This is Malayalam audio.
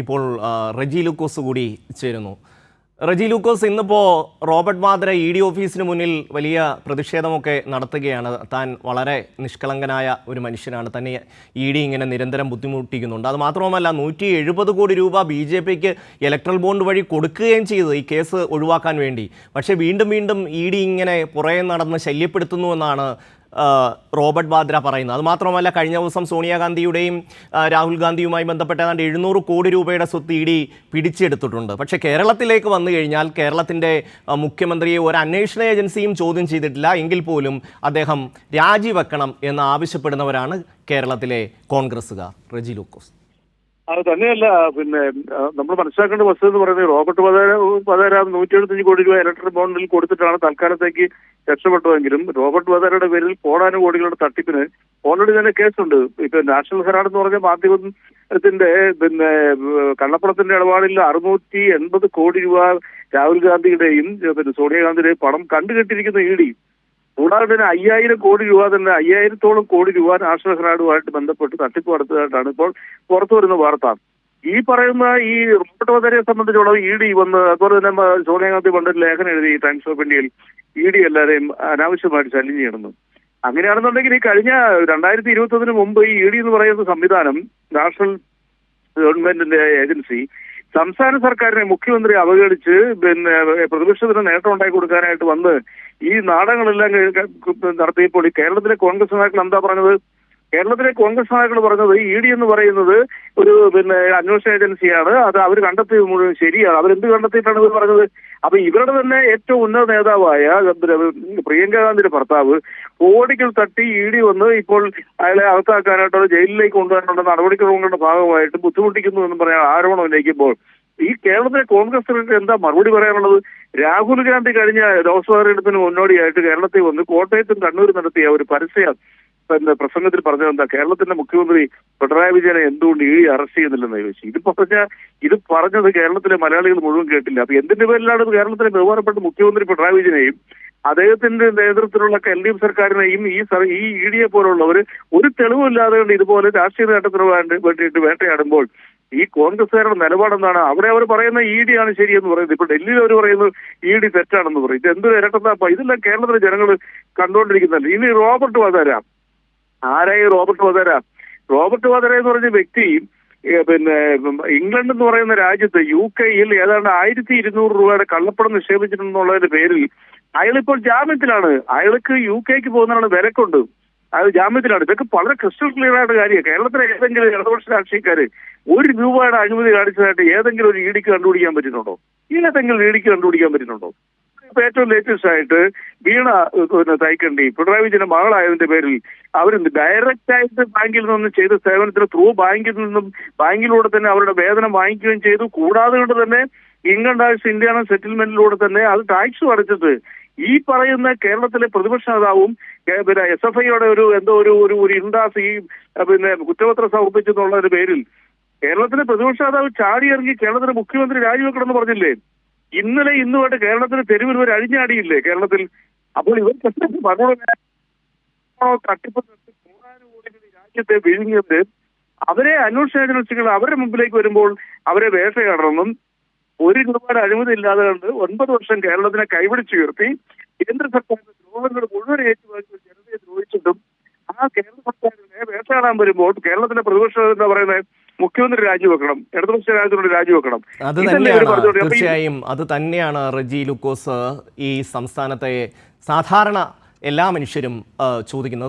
ഇപ്പോൾ റെജി ലൂക്കോസ് കൂടി ചേരുന്നു. റെജി ലൂക്കോസ് ഇന്നിപ്പോൾ റോബർട്ട് വാദ്ര ഇ ഡി ഓഫീസിന് മുന്നിൽ വലിയ പ്രതിഷേധമൊക്കെ നടത്തുകയാണ്. താൻ വളരെ നിഷ്കളങ്കനായ ഒരു മനുഷ്യനാണ്. തന്നെ ഇ ഡി ഇങ്ങനെ നിരന്തരം ബുദ്ധിമുട്ടിക്കുന്നുണ്ട്. അത് മാത്രവുമല്ല നൂറ്റി എഴുപത് കോടി രൂപ ബി ജെ പിക്ക് ഇലക്ട്രൽ ബോണ്ട് വഴി കൊടുക്കുകയും ചെയ്തു ഈ കേസ് ഒഴിവാക്കാൻ വേണ്ടി. പക്ഷേ വീണ്ടും വീണ്ടും ഇ ഡി ഇങ്ങനെ പുറകെ നടന്ന് ശല്യപ്പെടുത്തുന്നു എന്നാണ് റോബർട്ട് വാദ്ര പറയുന്നത് അത് മാത്രമല്ല കഴിഞ്ഞ ദിവസം സോണിയാഗാന്ധിയുടെയും രാഹുൽ ഗാന്ധിയുമായി ബന്ധപ്പെട്ട ഏതാണ്ട് എഴുന്നൂറ് കോടി രൂപയുടെ സ്വത്ത് ഇ ഡി പിടിച്ചെടുത്തിട്ടുണ്ട്. പക്ഷേ കേരളത്തിലേക്ക് വന്നു കഴിഞ്ഞാൽ കേരളത്തിന്റെ മുഖ്യമന്ത്രിയെ ഒരു അന്വേഷണ ഏജൻസിയും ചോദ്യം ചെയ്തിട്ടില്ല. എങ്കിൽ പോലും അദ്ദേഹം രാജിവെക്കണം എന്ന് ആവശ്യപ്പെടുന്നവരാണ് കേരളത്തിലെ കോൺഗ്രസ്സുകാർ. റെജി ലൂക്കോസ്. അത് തന്നെയല്ല പിന്നെ നമ്മൾ മനസ്സിലാക്കേണ്ട വസ്തുത എന്ന് പറയുന്നത് റോബർട്ട് വധേര വധേര നൂറ്റി എഴുപത്തഞ്ച് കോടി രൂപ ഇലക്ട്രിക് ബോണ്ടിൽ കൊടുത്തിട്ടാണ് തൽക്കാലത്തേക്ക് രക്ഷപ്പെട്ടതെങ്കിലും റോബർട്ട് വധേരയുടെ പേരിൽ കോടാനും കോടികളുടെ തട്ടിപ്പിന് ഓൾറെഡി തന്നെ കേസുണ്ട്. ഇപ്പൊ നാഷണൽ ഹെറാഡ് എന്ന് പറഞ്ഞ മാധ്യമത്തിന്റെ പിന്നെ കള്ളപ്പണത്തിന്റെ ഇടപാടിൽ അറുന്നൂറ്റി എൺപത് കോടി രൂപ രാഹുൽ ഗാന്ധിയുടെയും പിന്നെ സോണിയാഗാന്ധിയുടെയും പണം കണ്ടുകെട്ടിരിക്കുന്ന ഇ ഡി കൂടാതെ തന്നെ അയ്യായിരം കോടി രൂപ തന്നെ അയ്യായിരത്തോളം കോടി രൂപ നാഷണൽ ഹെറാഡുമായിട്ട് ബന്ധപ്പെട്ട് തട്ടിപ്പ് നടത്തിയതായിട്ടാണ് ഇപ്പോൾ പുറത്തു വരുന്ന വാർത്ത. ഈ പറയുന്ന ഈ റോബർട്ട് വധരയെ സംബന്ധിച്ചുള്ള ഇ ഡി വന്ന് അതുപോലെ തന്നെ സോണിയാഗാന്ധി പണ്ടൊരു ലേഖനം എഴുതി ടൈംസ് ഓഫ് ഇന്ത്യയിൽ ഇ ഡി എല്ലാവരെയും അനാവശ്യമായിട്ട് ശല്യം ചെയ്യണമെന്ന് അങ്ങനെയാണെന്നുണ്ടെങ്കിൽ ഈ കഴിഞ്ഞ രണ്ടായിരത്തി ഇരുപത്തി ഒന്നിന് മുമ്പ് ഈ ഇ ഡി എന്ന് പറയുന്ന സംവിധാനം നാഷണൽ ഗവൺമെന്റിന്റെ ഏജൻസി സംസ്ഥാന സർക്കാരിനെ മുഖ്യമന്ത്രി അവഗണിച്ച് പിന്നെ പ്രതിപക്ഷത്തിന് നേട്ടം ഉണ്ടാക്കി കൊടുക്കാനായിട്ട് വന്ന് ഈ നാടകങ്ങളെല്ലാം നടത്തിയപ്പോൾ ഈ കേരളത്തിലെ കോൺഗ്രസ് നേതാക്കൾ എന്താ പറഞ്ഞത്? കേരളത്തിലെ കോൺഗ്രസ് നേതാക്കൾ പറഞ്ഞത് ഇ ഡി എന്ന് പറയുന്നത് ഒരു പിന്നെ അന്വേഷണ ഏജൻസിയാണ്. അത് അവർ കണ്ടെത്തിയത് മുഴുവൻ ശരിയാണ്. അവരെന്ത് കണ്ടെത്തിയിട്ടാണ് ഇവർ പറഞ്ഞത്? അപ്പൊ ഇവരുടെ തന്നെ ഏറ്റവും ഉന്നത നേതാവായ പ്രിയങ്ക ഗാന്ധിയുടെ ഭർത്താവ് കോടികൾ തട്ടി ഇ ഡി വന്ന് ഇപ്പോൾ അയാളെ അകത്താക്കാനായിട്ടോ ജയിലിലേക്ക് കൊണ്ടുവരാനുള്ള നടപടിക്രമങ്ങളുടെ ഭാഗമായിട്ട് ബുദ്ധിമുട്ടിക്കുന്നു എന്ന് പറയാൻ ആരോപണം ഉന്നയിക്കുമ്പോൾ ഈ കേരളത്തിലെ കോൺഗ്രസ് എന്താ മറുപടി പറയാനുള്ളത്? രാഹുൽ ഗാന്ധി കഴിഞ്ഞ ലോക്സഭാ തെരഞ്ഞെടുപ്പിന് മുന്നോടിയായിട്ട് കേരളത്തിൽ വന്ന് കോട്ടയത്തും കണ്ണൂരും നടത്തിയ ഒരു പരസ്യ പിന്നെ പ്രസംഗത്തിൽ പറഞ്ഞത് എന്താ? കേരളത്തിന്റെ മുഖ്യമന്ത്രി പിണറായി വിജയനെ എന്തുകൊണ്ട് ഈ അറസ്റ്റ് ചെയ്യുന്നില്ലെന്ന് ചോദിച്ചു ഇത് പറഞ്ഞ ഇത് പറഞ്ഞത് കേരളത്തിലെ മലയാളികൾ മുഴുവൻ കേട്ടില്ല. അപ്പൊ എന്തിന്റെ പേരിലാണ് കേരളത്തിലെ ബഹുമാനപ്പെട്ട മുഖ്യമന്ത്രി പിണറായി വിജയനെയും അദ്ദേഹത്തിന്റെ നേതൃത്വത്തിലുള്ള എൽ ഡി എഫ് സർക്കാരിനെയും ഈ ഈ ഇ ഡിയെ പോലുള്ളവർ ഒരു തെളിവില്ലാതെ ഇതുപോലെ രാഷ്ട്രീയ നേട്ടത്തിന് വേണ്ടി വേണ്ടിയിട്ട് വേട്ടയാടുമ്പോൾ ഈ കോൺഗ്രസ്സുകാരുടെ നിലപാടെന്താണ് അവിടെ അവർ പറയുന്ന ഇ ഡി ആണ് ശരിയെന്ന് പറയുന്നത്. ഇപ്പൊ ഡൽഹിയിൽ അവർ പറയുന്നത് ഇ ഡി തെറ്റാണെന്ന് പറയും. ഇത് എന്ത് ഇരട്ടത്താപ്പ ഇതെല്ലാം കേരളത്തിലെ ജനങ്ങൾ കണ്ടുകൊണ്ടിരിക്കുന്നുണ്ട് ഇനി റോബർട്ട് വധേര. ആരായി റോബർട്ട് വധേര? റോബർട്ട് വധേര എന്ന് പറഞ്ഞ വ്യക്തി പിന്നെ ഇംഗ്ലണ്ട് എന്ന് പറയുന്ന രാജ്യത്ത് യു കെയിൽ ഏതാണ്ട് ആയിരത്തി ഇരുന്നൂറ് രൂപയുടെ കള്ളപ്പണം നിക്ഷേപിച്ചിട്ടുണ്ടെന്നുള്ളതിന്റെ പേരിൽ അയാളിപ്പോൾ ജാമ്യത്തിലാണ്. അയാൾക്ക് യു കെക്ക് പോകുന്നതാണ് വിലക്കുണ്ട്. അത് ജാമ്യത്തിലാണ്. ഇതൊക്കെ വളരെ ക്രിസ്റ്റൽ ക്ലിയർ ആയിട്ട് കാര്യമാണ്. കേരളത്തിലെ ഏതെങ്കിലും ഇടതുപക്ഷ രാഷ്ട്രീയക്കാര് ഒരു രൂപയുടെ അഴിമതി കാണിച്ചതായിട്ട് ഏതെങ്കിലും ഒരു ഇടിക്ക് കണ്ടുപിടിക്കാൻ പറ്റുന്നുണ്ടോ? ഏതെങ്കിലും ഇടിക്ക് കണ്ടുപിടിക്കാൻ പറ്റുന്നുണ്ടോ? ഇപ്പൊ ഏറ്റവും ലേറ്റസ്റ്റ് ആയിട്ട് വീണ പിന്നെ തൈക്കണ്ടി പിണറായി വിജയന്റെ മകളായതിന്റെ പേരിൽ അവർ ഡയറക്റ്റ് ആയിട്ട് ബാങ്കിൽ നിന്ന് ചെയ്ത സേവനത്തിന് ത്രൂ ബാങ്കിൽ നിന്നും ബാങ്കിലൂടെ തന്നെ അവരുടെ വേതനം വാങ്ങിക്കുകയും ചെയ്തു. കൂടാതെ കൊണ്ട് തന്നെ ഇൻകം ടാക്സ് ഇന്ത്യാന സെറ്റിൽമെന്റിലൂടെ തന്നെ അത് ടാക്സ് അടച്ചിട്ട് ഈ പറയുന്ന കേരളത്തിലെ പ്രതിപക്ഷ നേതാവും പിന്നെ എസ് എഫ് ഐയുടെ ഒരു എന്തോ ഒരു ഒരു ഒരു ഇൻഡാസ് ഈ പിന്നെ കുറ്റപത്രം സമർപ്പിച്ചെന്നുള്ള ഒരു പേരിൽ കേരളത്തിലെ പ്രതിപക്ഷ നേതാവ് ചാടിയിറങ്ങി കേരളത്തിലെ മുഖ്യമന്ത്രി രാജിവെക്കണമെന്ന് പറഞ്ഞില്ലേ? ഇന്നലെ ഇന്നുമായിട്ട് കേരളത്തിന് തെരുവിൽ ഒരു അഴിഞ്ഞാടിയില്ലേ കേരളത്തിൽ? അപ്പോൾ ഇവർ തട്ടിപ്പ് രാജ്യത്തെ വിഴുങ്ങിയത് അവരെ അന്വേഷണ ഏജൻസികൾ അവരുടെ മുമ്പിലേക്ക് വരുമ്പോൾ അവരെ വേഷയാടണമെന്നും ഒരു രൂപയുടെ അഴിമതി ഇല്ലാതെ കണ്ട് ഒൻപത് വർഷം കേരളത്തിനെ കൈപിടിച്ചുയർത്തി കേന്ദ്ര സർക്കാരിന്റെ ദ്രോഹങ്ങൾ മുഴുവൻ ഏറ്റുവാങ്ങി ജനതയെ ദ്രോഹിച്ചിട്ടും ആ കേരള സർക്കാരിനെ വേഷയാടാൻ വരുമ്പോൾ കേരളത്തിലെ പ്രതിപക്ഷം എന്താ പറയുന്നത്? മുഖ്യമന്ത്രി രാജിവെക്കണം ഇടതുപക്ഷ രാജ്യത്തോട് രാജിവെക്കണം. അത് തന്നെയാണ്? തീർച്ചയായും അത് തന്നെയാണ് റെജി ലുക്കോസ് ഈ സംസ്ഥാനത്തെ സാധാരണ എല്ലാ മനുഷ്യരും ചോദിക്കുന്നത്.